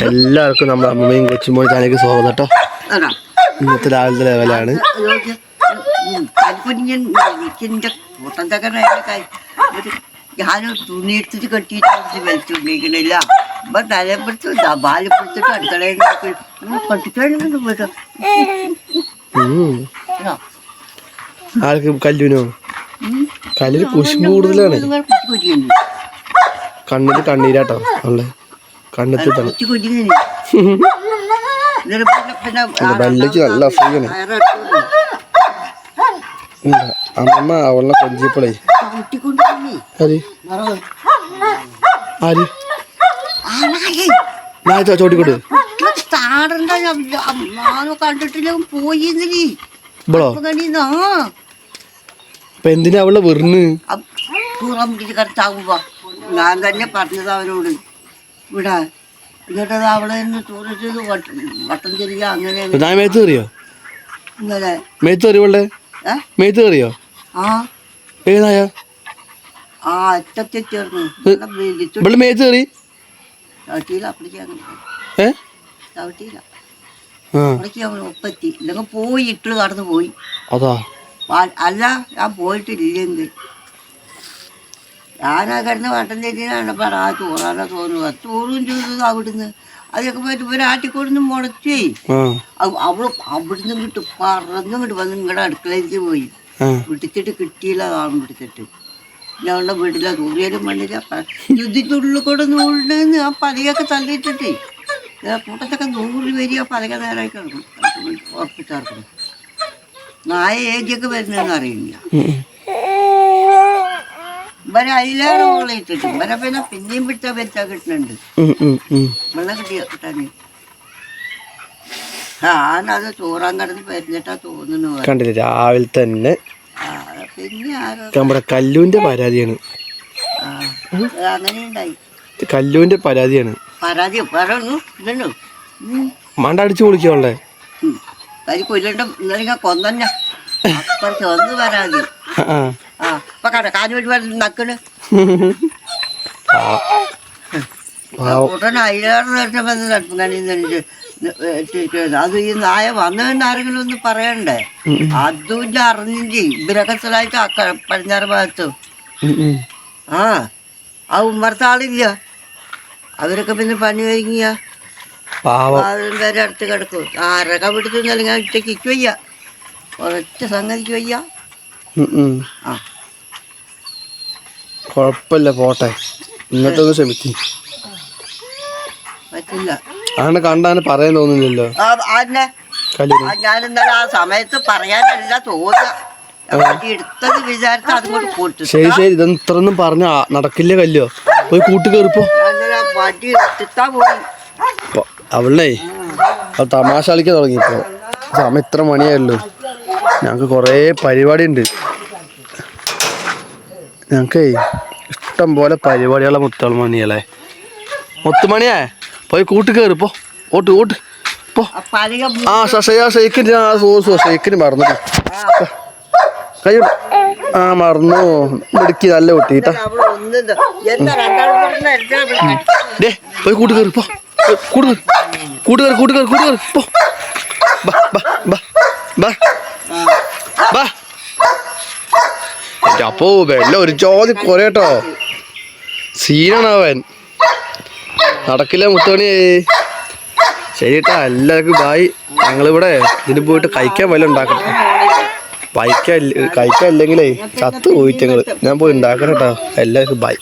എല്ലാവർക്കും നമ്മുടെ അമ്മയും കൊച്ചുമോൻ ചാനലിലേക്ക് സ്വാഗതം കേട്ടോ. ഇന്നത്തെ രാവിലത്തെ ലെവലാണ്. ഞാൻ തുണി എടുത്തിട്ട് കെട്ടിയിട്ട് വലിച്ചുകൊണ്ടിരിക്കണില്ല അപ്പൊ തലപ്പെടുത്ത് ബാലപ്പെടുത്തിട്ട് അടുക്കളയിൽ ഉം. ആൾക്ക് കല്ലുവിനോ കല്ലിന്? കുശുമ്പ് കൂടുതലാണ്. കണ്ണിൽ കണ്ണീരാട്ടോ ഉള്ളെ കണ്ണെത്തി തണു കുറ്റി കുറ്റിങ്ങനെ ബെല്ലയ്ക്ക് നല്ല അസുഖമാണ് ഇല്ല അമ്മ അവളെ കൊഞ്ചിപ്പളേ ആര് ആര് ഞാൻ ചോട്ടിക്കോട്ട് കണ്ടിട്ടില്ല പോയി എന്തിനീ അപ്പൊ അവളെ വെറുന്ന് ഞാൻ തന്നെ പറഞ്ഞത് അവരോട് ഇവിടെ എന്നിട്ടത് അവിടെ നിന്ന് ടൂറിസ്റ്റ് വട്ടം ചെറിയ അങ്ങനെ ഞാൻ മേത്ത് കയറിയോ? ഇന്നലെ. മേത്ത് കയറി ഇവളുടെ? ഏ? മേത്ത് കയറിയോ? ആ. ഏതായ ആ അറ്റത്തെ ചേർന്ന് വിളിച്ചു ഇവൾ മേത്ത് കയറി? ചവിട്ടിയില്ല അപ്പഴേക്ക് അങ്ങനെ ഏ? ചവിട്ടിയില്ല. ആ. അപ്പഴേക്ക് അവൻ ഒപ്പത്തി. ഇല്ലെങ്കിൽ പോയി ഇട്ട് കടന്നു പോയി. അതാ. അല്ല ഞാൻ പോയിട്ടില്ലെങ്കിൽ ഞാനാ കിടന്ന് വട്ടം തെറ്റിനാണ് പറ ആ ചോറാണോ തോന്നുക ചോറും ചെയ്തത് അവിടുന്ന്. അതൊക്കെ പോയിട്ട് ഇവർ ആട്ടിക്കൊടുന്ന് മുടച്ചേ അവൾ അവിടുന്ന് കിട്ടും പറന്ന് കിട്ടും വന്ന് നിങ്ങളുടെ അടുക്കളയിലേക്ക് പോയി. വിട്ടിച്ചിട്ട് പിടിച്ചിട്ട് കിട്ടിയില്ല കാണും പിടിച്ചിട്ട്. ഞങ്ങളുടെ വീട്ടില തൂറിയാലും മണ്ണില്ല യുദ്ധിനുള്ളിൽ കൂടെ നൂലിന് ആ പലകൊക്കെ തള്ളിയിട്ടിട്ടേ. കൂട്ടത്തൊക്കെ നൂറ് പേര് ആ പലക നേരമായി കിടക്കും ഉറപ്പിച്ചാർക്കണം നായ ഏജിയൊക്കെ വരുന്നതെന്ന് അറിയില്ല. ഇവരെ അതിലേറെ മുകളിൽ ഇട്ടിട്ട് ഇവരെ പിന്നെ പിന്നെയും പിടിച്ചാൽ വെച്ചാൽ കിട്ടുന്നുണ്ട്. വെള്ളം കിട്ടിയ കിട്ടാന്. ആനത് ചോറാൻ കിടന്ന് പരിഞ്ഞിട്ടാ തോന്നുന്നു കണ്ടില്ല രാവിലെ തന്നെ പിന്നെ ആരോ നമ്മുടെ കല്ലൂന്റെ പരാതിയാണ്. അങ്ങനെയുണ്ടായി കല്ലൂന്റെ പരാതിയാണ്. പരാതി പറഞ്ഞു ഇതുണ്ടോ മണ്ട അടിച്ചു പൊളിക്കാവുള്ളേ കൊല്ലണ്ട ഇന്നലെ കൊന്നെ അപ്പുറത്ത് ഒന്ന് പരാതി. ആ ആ ഇപ്പൊ കട കാഞ്ഞു വെച്ച് പറഞ്ഞ് നക്കണ് അയ്യാറ് വന്ന് അത് ഈ നായ വന്നതെന്ന് ആരെങ്കിലും ഒന്ന് പറയണ്ടേ? അതും അറിഞ്ഞില്ലേ? ക- പടിഞ്ഞാറ് ഭാഗത്ത്. ആ ആ ഉമ്മർത്ത ആളില്ല. അവരൊക്കെ പിന്നെ പണി ഒരുങ്ങിയ. പാവം. പേരെ അടുത്ത് കിടക്കും. ആരൊക്കെ വിടുത്തു ഞാൻ ഒറ്റയ്ക്ക് ഇക്കുവയ്യ വയ്യ ഒരൊറ്റ സംഗതിക്ക് വയ്യ. ആ. കുഴപ്പമില്ല പോട്ടെ. ഇന്നത്തെ ഒന്ന് ക്ഷമിക്കും. പറ്റില്ല. അങ്ങനെ കണ്ടാന് പറയാൻ തോന്നുന്നില്ലല്ലോ. ഞാൻ ആ സമയത്ത് പറയാനല്ല തോന്നുക. ശരി ശരി. ഇതൊന്നും ഇത്രയൊന്നും പറഞ്ഞ നടക്കില്ല കല്ലോ പോയി കൂട്ടി കയറിപ്പോ. അവളേ. അവൾ തമാശ കളിക്കാൻ തുടങ്ങിയപ്പോ സമയം ഇത്ര മണിയായല്ലോ. ഞങ്ങക്ക് കൊറേ പരിപാടി ഉണ്ട് ഞങ്ങക്കേ ഇഷ്ടം പോലെ പരിപാടികളെ മുത്തുകൾ മണിയല്ലേ? മുത്തുമണിയേ പോയി കൂട്ടി കയറി പോ. ഓട്ട് ഓട്ട് പോ. ആ സസയാ ഷെയ്ക്കിന് ആ സോ സോ ഷെയ്ക്കിന് മറന്നു. കൈ ആ മറന്നു. മിടുക്കി നല്ല കുട്ടിട്ടാ പോയി കൂട്ട് കയറി പോ. കൂട്ട് കയറി കൂട്ട് കയറി കൂട്ട് കയറി കൂട്ട് കയറി പോ. ബാ ബാ ബാ ബാ. ബാ. അപ്പോ വെള്ളം ഒരു ചോദ്യം കുറേട്ടോ സീനാണ് നടക്കില്ല മുത്തോണി ശരി കേട്ടാ എല്ലാവർക്കും ബായ് ഞങ്ങളിവിടെ ഇതിന് പോയിട്ട് കഴിക്കാൻ വല്ല ഉണ്ടാക്കട്ടെ കഴിക്കാൻ കഴിക്കാൻ ഇല്ലെങ്കിലേ ചത്ത് പോയിട്ട് ഞങ്ങൾ ഞാൻ പോയി ഉണ്ടാക്കണം കേട്ടോ എല്ലാവർക്കും ബായ്.